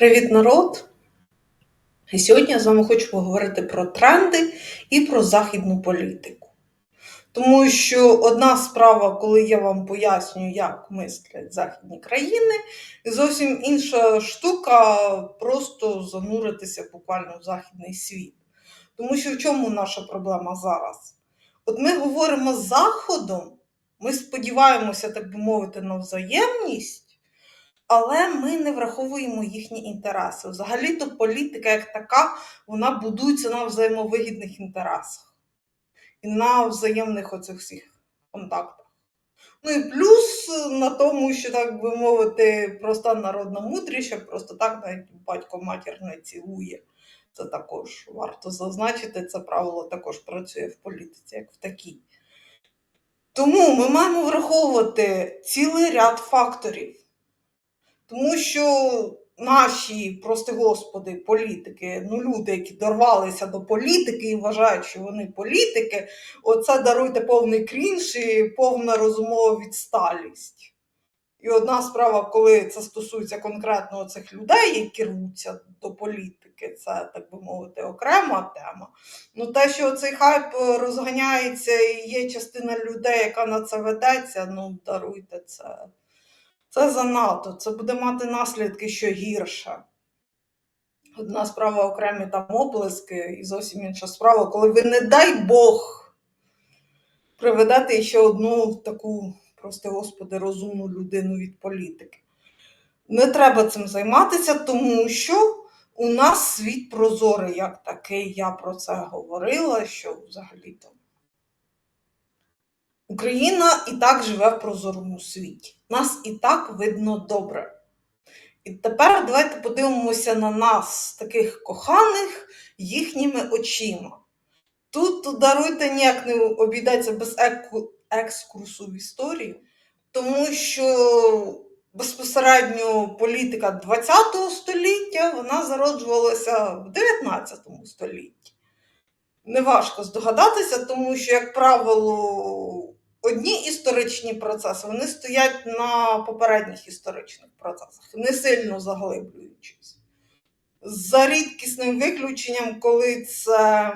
Привіт, народ! І сьогодні я з вами хочу поговорити про тренди і про західну політику. Тому що одна справа, коли я вам пояснюю, як мислять західні країни, і зовсім інша штука просто зануритися буквально в західний світ. Тому що в чому наша проблема зараз? От ми говоримо з Заходом, ми сподіваємося, так би мовити, на взаємність. Але ми не враховуємо їхні інтереси. Взагалі-то політика як така, вона будується на взаємовигідних інтересах і на взаємних оцих всіх контактах. Ну і плюс на тому, що, так би мовити, проста народна мудрість, просто так навіть батько матір не цілує. Це також варто зазначити, це правило також працює в політиці, як в такій. Тому ми маємо враховувати цілий ряд факторів. Тому що наші, прости господи, політики, ну люди, які дорвалися до політики і вважають, що вони політики, оце даруйте повний крінж і повна розумова відсталість. І одна справа, коли це стосується конкретно цих людей, які рвуться до політики, це, так би мовити, окрема тема. Ну те, що цей хайп розганяється і є частина людей, яка на це ведеться, ну даруйте це. Це занадто, це буде мати наслідки що гірше. Одна справа окремі там оплески, і зовсім інша справа, коли ви, не дай Бог, приведете ще одну таку, прости Господи, розумну людину від політики. Не треба цим займатися, тому що у нас світ прозорий, як такий, я про це говорила, що взагалі-то. Україна і так живе в прозорому світі. Нас і так видно добре. І тепер давайте подивимося на нас, таких коханих, їхніми очима. Тут, даруйте, ніяк не обійдеться без екскурсу в історію, тому що безпосередньо політика ХХ століття вона зароджувалася в 19 столітті. Неважко здогадатися, тому що, як правило, одні історичні процеси вони стоять на попередніх історичних процесах, не сильно заглиблюючись. За рідкісним виключенням, коли це,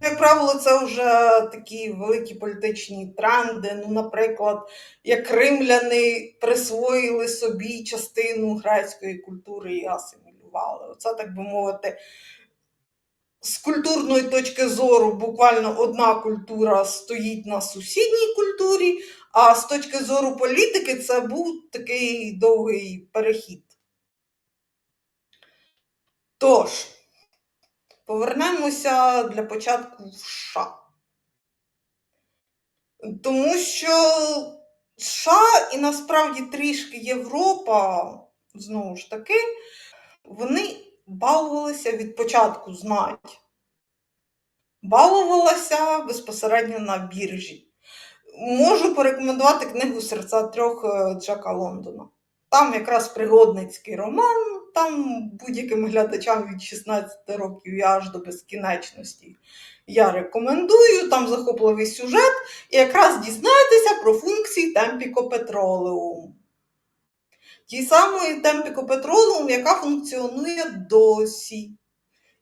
як правило, це вже такі великі політичні тренди. Ну, наприклад, як римляни присвоїли собі частину грецької культури і асимілювали. Оце, так би мовити, з культурної точки зору буквально одна культура стоїть на сусідній культурі, а з точки зору політики це був такий довгий перехід. Тож, повернемося для початку в США. Тому що США і насправді трішки Європа, знову ж таки, вони балувалася від початку знать. Балувалася безпосередньо на біржі. Можу порекомендувати книгу Серця трьох е, Джека Лондона. Там якраз пригодницький роман, там будь-яким глядачам від 16 років і аж до безкінечності. Я рекомендую, там захопливий сюжет, і якраз дізнаєтеся про функції темпікопетролеум тій самої темпікопетролеум, яка функціонує досі,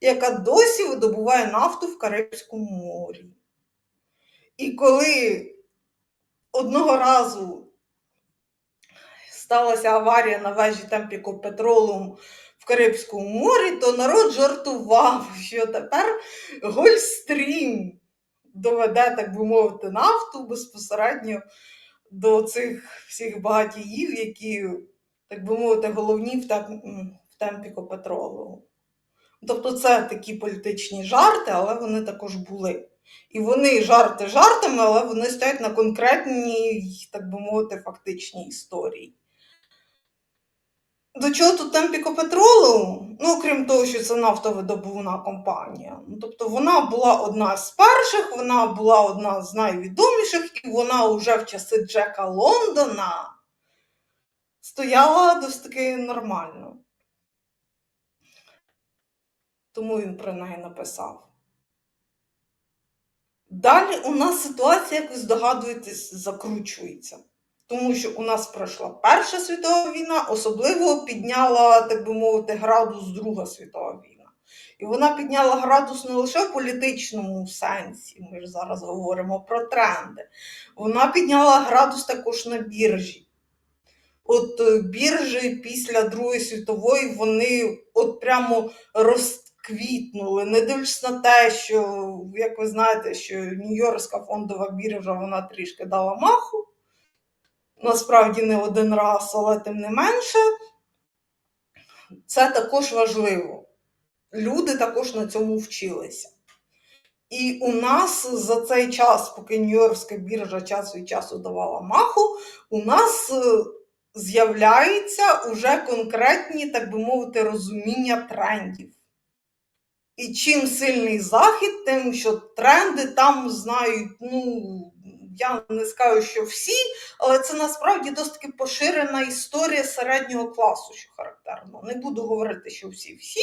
яка досі видобуває нафту в Карибському морі. І коли одного разу сталася аварія на вежі Темпікопетролеум в Карибському морі, то народ жартував, що тепер Гольстрім доведе, так би мовити, нафту безпосередньо до цих всіх багатіїв, які так би мовити, головні в, темп, темпі Копетролу. Тобто це такі політичні жарти, але вони також були. І вони жарти жартами, але вони стоять на конкретній, так би мовити, фактичній історії. До чого тут Темпікопетролу? Ну, крім того, що це нафтовидобувна компанія. Ну, Тобто вона була одна з перших, вона була одна з найвідоміших, і вона вже в часи Джека Лондона стояла досить таки нормально. Тому він про неї написав. Далі у нас ситуація, як ви здогадуєтесь, закручується. Тому що у нас пройшла Перша світова війна, особливо підняла, так би мовити, градус Друга світова війна. І вона підняла градус не лише в політичному сенсі, ми ж зараз говоримо про тренди. Вона підняла градус також на біржі. От е, біржі після Другої світової вони от прямо розквітнули, не дивлячись на те, що, як ви знаєте, що Нью-Йоркська фондова біржа вона трішки дала маху. Насправді не один раз, але тим не менше, це також важливо. Люди також на цьому вчилися. І у нас за цей час, поки Нью-Йоркська біржа час від часу давала маху, у нас е, з'являються уже конкретні, так би мовити, розуміння трендів. І чим сильний захід, тим, що тренди там знають, ну, я не скажу, що всі, але це насправді досить таки поширена історія середнього класу, що характерно. Не буду говорити, що всі-всі,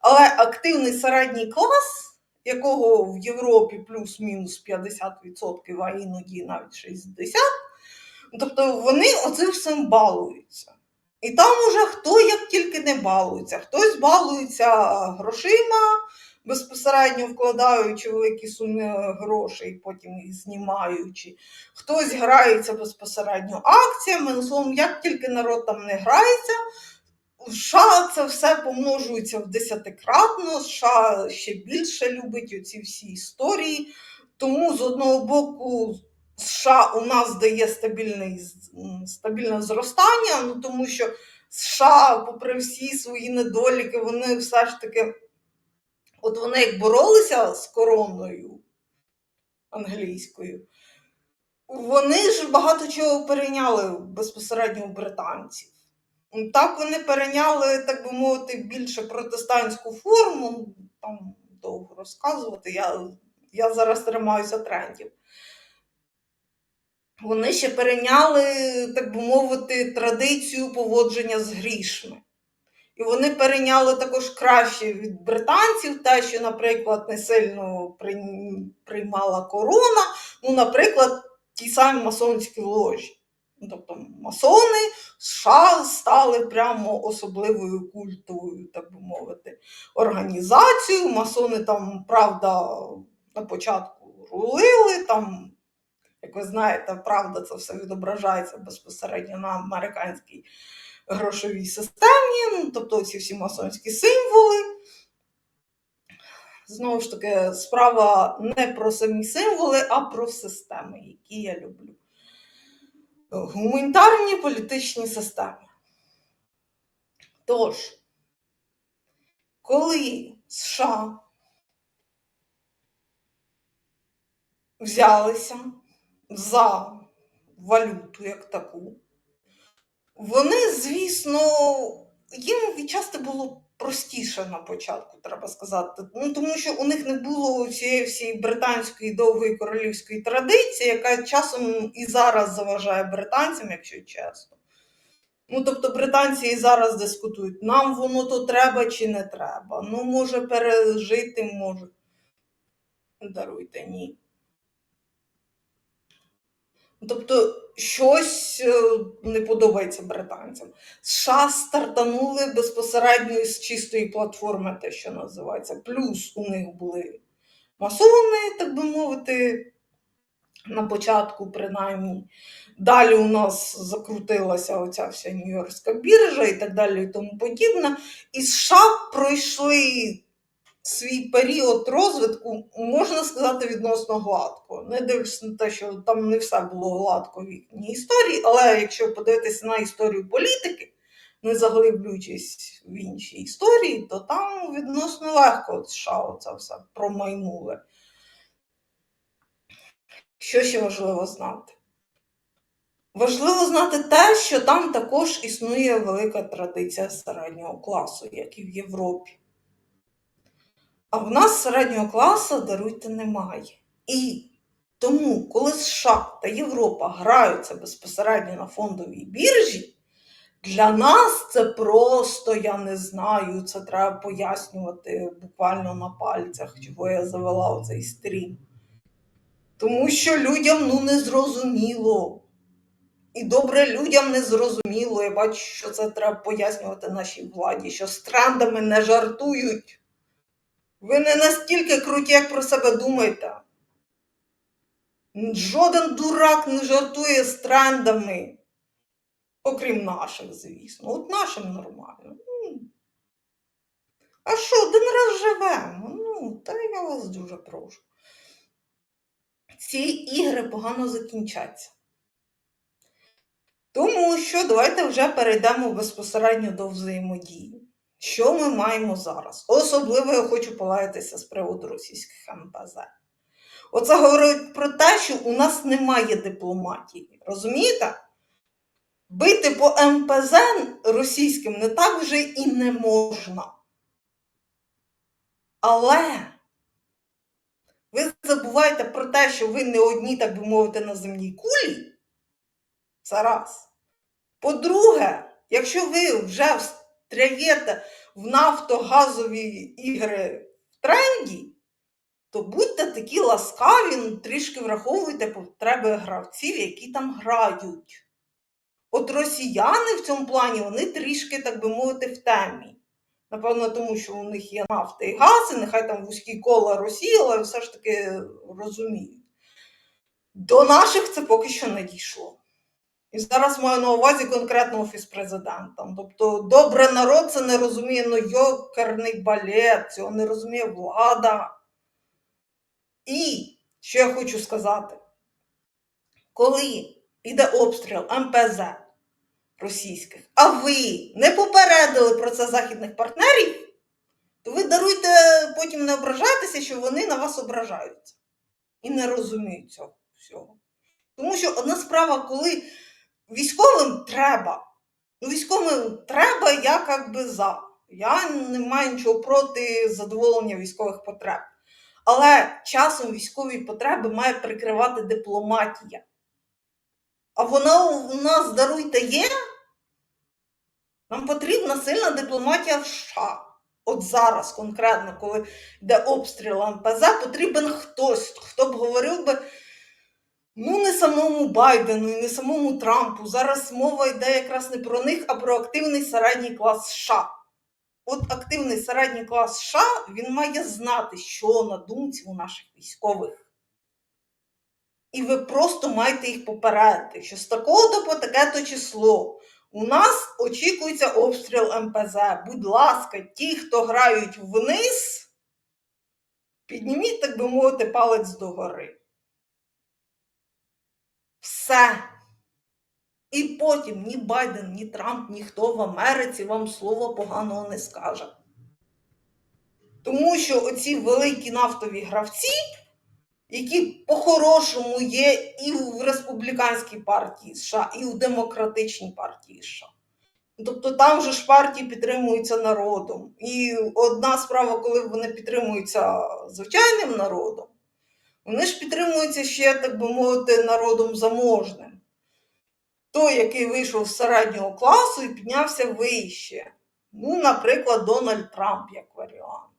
але активний середній клас, якого в Європі плюс-мінус 50%, а іноді навіть 60%, тобто вони оцим всім балуються. І там уже хто як тільки не балується. Хтось балується грошима, безпосередньо вкладаючи великі суми грошей, потім їх знімаючи. Хтось грається безпосередньо акціями. Ну, словом, як тільки народ там не грається, США це все помножується в десятикратно, США ще більше любить оці всі історії. Тому з одного боку. США у нас дає стабільне зростання, ну тому що США, попри всі свої недоліки, вони все ж таки, от вони як боролися з короною англійською, вони ж багато чого перейняли безпосередньо у британців. Так вони перейняли, так би мовити, більше протестантську форму, там довго розказувати, я, я зараз тримаюся трендів вони ще перейняли, так би мовити, традицію поводження з грішми. І вони перейняли також краще від британців, те, що, наприклад, не сильно приймала корона, ну, наприклад, ті самі масонські ложі. Ну, тобто масони США стали прямо особливою культовою, так би мовити, організацією. Масони там, правда, на початку рулили, там як ви знаєте, правда, це все відображається безпосередньо на американській грошовій системі, ну, тобто ці всі масонські символи. Знову ж таки, справа не про самі символи, а про системи, які я люблю. Гуманітарні політичні системи. Тож, коли США взялися за валюту як таку. Вони, звісно, їм відчасти було простіше на початку, треба сказати. Ну, Тому що у них не було цієї всієї британської довгої королівської традиції, яка часом і зараз заважає британцям, якщо чесно. Ну, тобто британці і зараз дискутують, нам воно то треба чи не треба. Ну, може, пережити, може. Даруйте, ні. Тобто щось е, не подобається британцям. США стартанули безпосередньо з чистої платформи, те, що називається. Плюс у них були масони, так би мовити, на початку, принаймні. Далі у нас закрутилася оця вся Нью-Йоркська біржа і так далі, і тому подібне. І США пройшли свій період розвитку, можна сказати, відносно гладко. Не дивлячись на те, що там не все було гладко в їхній історії, але якщо подивитися на історію політики, не заглиблюючись в інші історії, то там відносно легко США це все промайнули. Що ще важливо знати? Важливо знати те, що там також існує велика традиція середнього класу, як і в Європі. А в нас середнього класу, даруйте, немає. І тому, коли США та Європа граються безпосередньо на фондовій біржі, для нас це просто, я не знаю, це треба пояснювати буквально на пальцях, чого я завела у цей стрім. Тому що людям ну, не зрозуміло. І добре людям не зрозуміло. Я бачу, що це треба пояснювати нашій владі, що з трендами не жартують. Ви не настільки круті, як про себе думаєте. Жоден дурак не жартує з трендами. Окрім наших, звісно. От нашим нормально. Ну, А що, один раз живемо? Ну, та я вас дуже прошу. Ці ігри погано закінчаться. Тому що давайте вже перейдемо безпосередньо до взаємодії. Що ми маємо зараз? Особливо я хочу полаятися з приводу російських МПЗ. Оце говорить про те, що у нас немає дипломатії. Розумієте? Бити по МПЗ російським не так вже і не можна. Але ви забуваєте про те, що ви не одні, так би мовити, на земній кулі. Це раз. По-друге, якщо ви вже встряєте в нафтогазові ігри в тренді, то будьте такі ласкаві, ну, трішки враховуйте потреби гравців, які там грають. От росіяни в цьому плані вони трішки, так би мовити, в темі. Напевно, тому що у них є нафта і газ, і нехай там вузькі кола Росії, але все ж таки розуміють. До наших це поки що не дійшло. І зараз маю на увазі конкретно офіс президента. Тобто, добре народ це не розуміє, ну йокерний балет, цього не розуміє влада. І що я хочу сказати, коли йде обстріл МПЗ російських, а ви не попередили про це західних партнерів, то ви даруйте, потім не ображайтеся, що вони на вас ображаються і не розуміють цього всього. Тому що одна справа, коли військовим треба, ну військовим треба, я як би за. Я не маю нічого проти задоволення військових потреб. Але часом військові потреби має прикривати дипломатія. А вона у нас, даруйте, є. Нам потрібна сильна дипломатія в США. От зараз, конкретно, коли йде обстріл МПЗ, потрібен хтось, хто б говорив би, ну, самому Байдену і не самому Трампу. Зараз мова йде якраз не про них, а про активний середній клас США. От активний середній клас США він має знати, що на думці у наших військових. І ви просто маєте їх попередити, що з такого-то по таке-то число у нас очікується обстріл МПЗ. Будь ласка, ті, хто грають вниз, підніміть, так би мовити, палець догори. Все. І потім ні Байден, ні Трамп, ніхто в Америці вам слова поганого не скаже. Тому що оці великі нафтові гравці, які по-хорошому є і в республіканській партії США, і в демократичній партії США. Тобто там же ж партії підтримуються народом. І одна справа, коли вони підтримуються звичайним народом, вони ж підтримуються ще, так би мовити, народом заможним той, який вийшов з середнього класу і піднявся вище. Ну, наприклад, Дональд Трамп як варіант.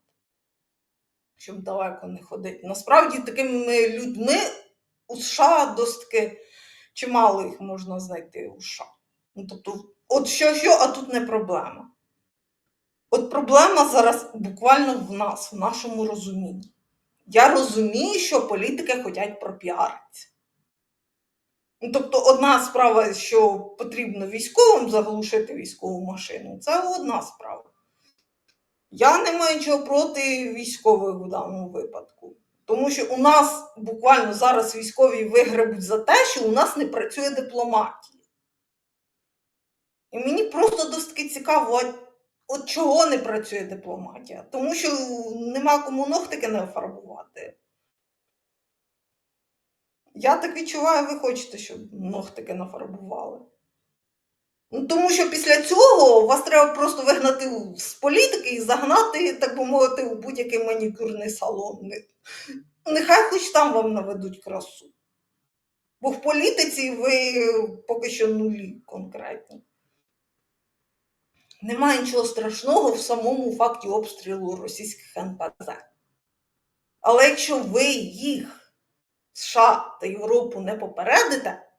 Щоб далеко не ходити. Насправді, такими людьми у США досить таки чимало їх можна знайти у США. Ну, тобто, от що, що, а тут не проблема. От проблема зараз буквально в нас, в нашому розумінні. Я розумію, що політики хочуть пропіаритися. Ну, Тобто, одна справа, що потрібно військовим заглушити військову машину, це одна справа. Я не маю нічого проти військових в даному випадку. Тому що у нас буквально зараз військові вигребуть за те, що у нас не працює дипломатія. І мені просто досить цікаво, от, чого не працює дипломатія. Тому що нема кому ногтики не фарбувати. Я так відчуваю, ви хочете, щоб ногтики нафарбували. Ну, тому що після цього вас треба просто вигнати з політики і загнати, так би мовити, у будь-який манікюрний салон. Нехай хоч там вам наведуть красу. Бо в політиці ви поки що нулі конкретні. Немає нічого страшного в самому факті обстрілу російських НПЗ. Але якщо ви їх США та Європу не попередите,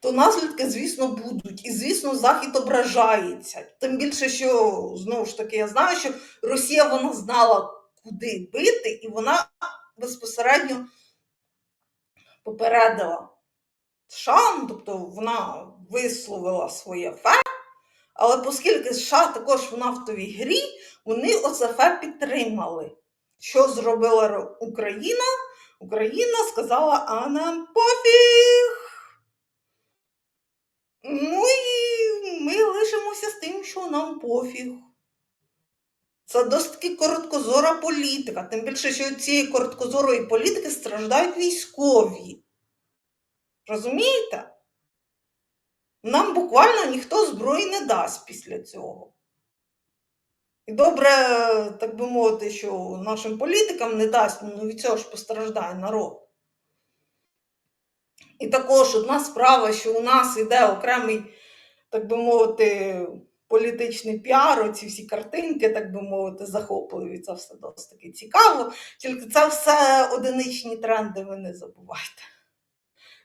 то наслідки, звісно, будуть. І, звісно, Захід ображається. Тим більше, що знову ж таки, я знаю, що Росія вона знала, куди бити, і вона безпосередньо попередила США, ну, тобто вона висловила своє фе, але оскільки США також в нафтовій грі, вони фе підтримали. Що зробила Україна? Україна сказала, а нам пофіг. Ну і ми лишимося з тим, що нам пофіг. Це досить короткозора політика. Тим більше, що від цієї короткозорої політики страждають військові. Розумієте? Нам буквально ніхто зброї не дасть після цього. І добре, так би мовити, що нашим політикам не дасть, ну від цього ж постраждає народ. І також одна справа, що у нас йде окремий, так би мовити, політичний піар, оці всі картинки, так би мовити, захопливі. Це все досить цікаво. Тільки це все одиничні тренди, ви не забувайте.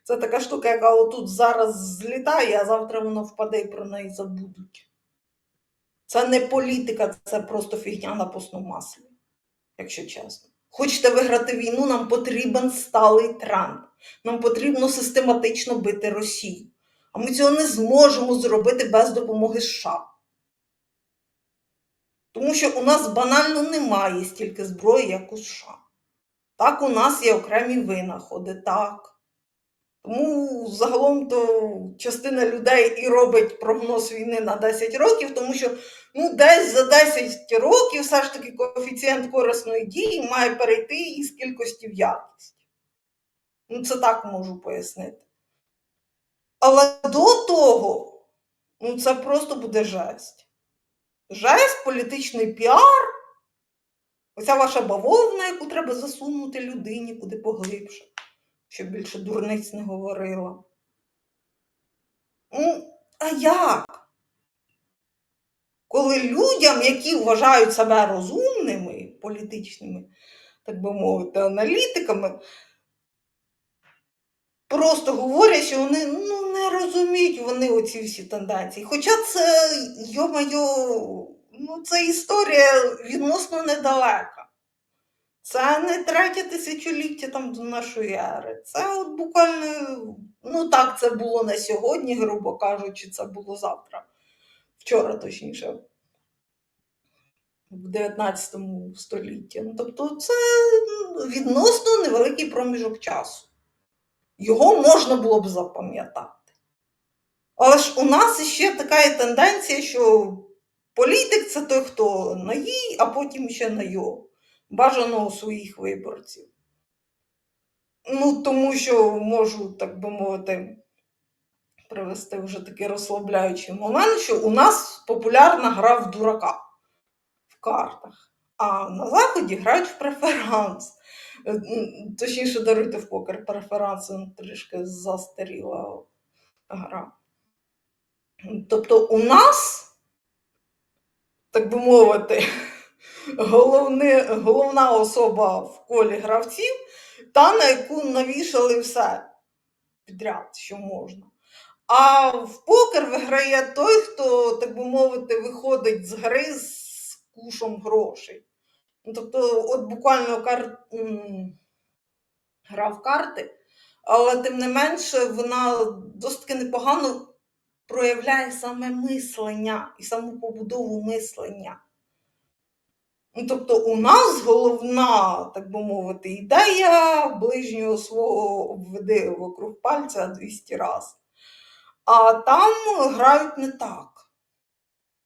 Це така штука, яка отут зараз злітає, а завтра вона впаде і про неї забудуть. Це не політика, це просто фігня на постному маслі, якщо чесно. Хочете виграти війну, нам потрібен сталий тренд. Нам потрібно систематично бити Росію. А ми цього не зможемо зробити без допомоги США. Тому що у нас банально немає стільки зброї, як у США. Так, у нас є окремі винаходи, так. Тому загалом то частина людей і робить прогноз війни на 10 років, тому що ну, десь за 10 років все ж таки коефіцієнт корисної дії має перейти із кількості в якість. Ну, це так можу пояснити. Але до того, ну це просто буде жесть. Жесть, політичний піар. Оця ваша бавовна, яку треба засунути людині куди поглибше, щоб більше дурниць не говорила. Ну, а як? Коли людям, які вважають себе розумними, політичними, так би мовити, аналітиками, просто говорять, що вони ну, не розуміють вони оці всі тенденції. Хоча це, йо-майо, ну, це історія відносно недалека. Це не третє тисячоліття там до нашої ери. Це от буквально, ну так, це було не сьогодні, грубо кажучи, це було завтра. Вчора, точніше, в 19 столітті. Ну, тобто, це відносно невеликий проміжок часу. Його можна було б запам'ятати. Але ж у нас ще така є тенденція, що політик це той, хто на їй, а потім ще на його. Бажано у своїх виборців. Ну, тому що можу, так би мовити, привести вже такий розслабляючий момент, що у нас популярна гра в дурака в картах, а на Заході грають в преферанс. Е, Точніше, даруйте в покер преферанс, трішки застаріла гра. Тобто у нас, так би мовити, головне, головна особа в колі гравців, та, на яку навішали все підряд, що можна. А в покер виграє той, хто, так би мовити, виходить з гри з кушом грошей. Ну, тобто, от буквально кар... гра в карти, але тим не менше вона досить непогано проявляє саме мислення і саму побудову мислення. Ну, тобто у нас головна, так би мовити, ідея ближнього свого обведи вокруг пальця 200 раз. А там грають не так.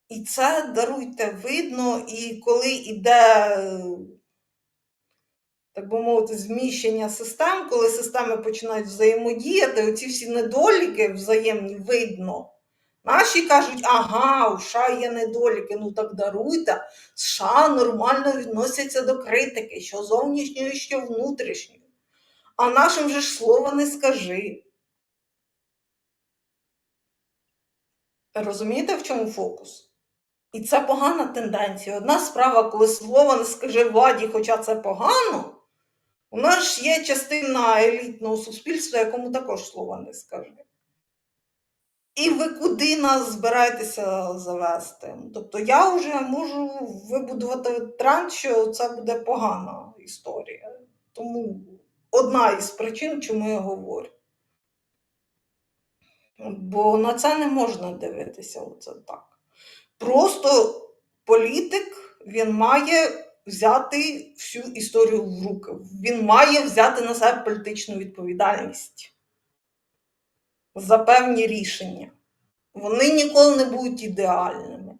І це даруйте видно, і коли йде, так би мовити, зміщення систем, коли системи починають взаємодіяти, оці всі недоліки взаємні видно. Наші кажуть, ага, у США є недоліки, ну так даруйте. США нормально відносяться до критики, що зовнішньої, що внутрішньої. А нашим же ж слова не скажи. Розумієте, в чому фокус? І це погана тенденція. Одна справа, коли слова не скаже владі, хоча це погано, у нас ж є частина елітного суспільства, якому також слова не скаже. І ви куди нас збираєтеся завести? Тобто я вже можу вибудувати тренд, що це буде погана історія. Тому одна із причин, чому я говорю. Бо на це не можна дивитися оце так. Просто політик він має взяти всю історію в руки. Він має взяти на себе політичну відповідальність за певні рішення. Вони ніколи не будуть ідеальними.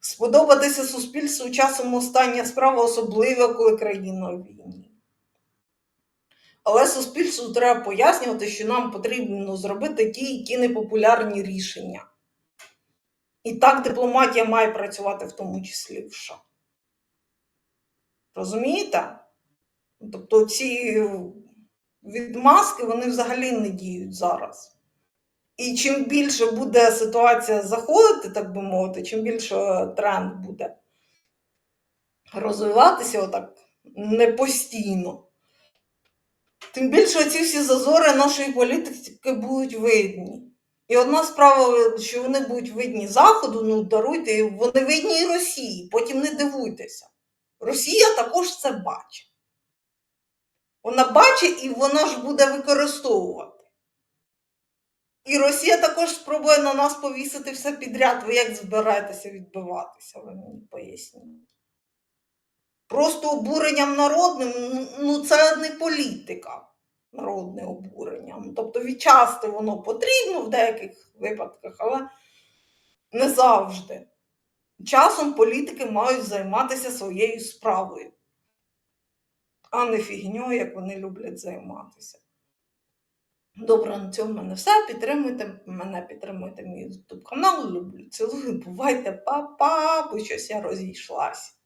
Сподобатися суспільству часом остання справа, особливо коли країна в війні. Але суспільству треба пояснювати, що нам потрібно зробити ті, які непопулярні рішення. І так дипломатія має працювати в тому числі в США. Розумієте? Тобто ці відмазки вони взагалі не діють зараз. І чим більше буде ситуація заходити, так би мовити, чим більше тренд буде розвиватися отак не постійно, тим більше ці всі зазори нашої політики будуть видні. І одна справа, що вони будуть видні Заходу, ну даруйте, вони видні і Росії, потім не дивуйтеся. Росія також це бачить. Вона бачить і вона ж буде використовувати. І Росія також спробує на нас повісити все підряд. Ви як збираєтеся відбиватися, ви мені поясніть. Просто обуренням народним, ну це не політика, народне обурення. Тобто відчасти воно потрібно в деяких випадках, але не завжди. Часом політики мають займатися своєю справою, а не фігньою, як вони люблять займатися. Добре, на цьому мене все. Підтримуйте мене, підтримуйте мій YouTube канал. Люблю, цілую, бувайте, па-па, бо щось я розійшлась.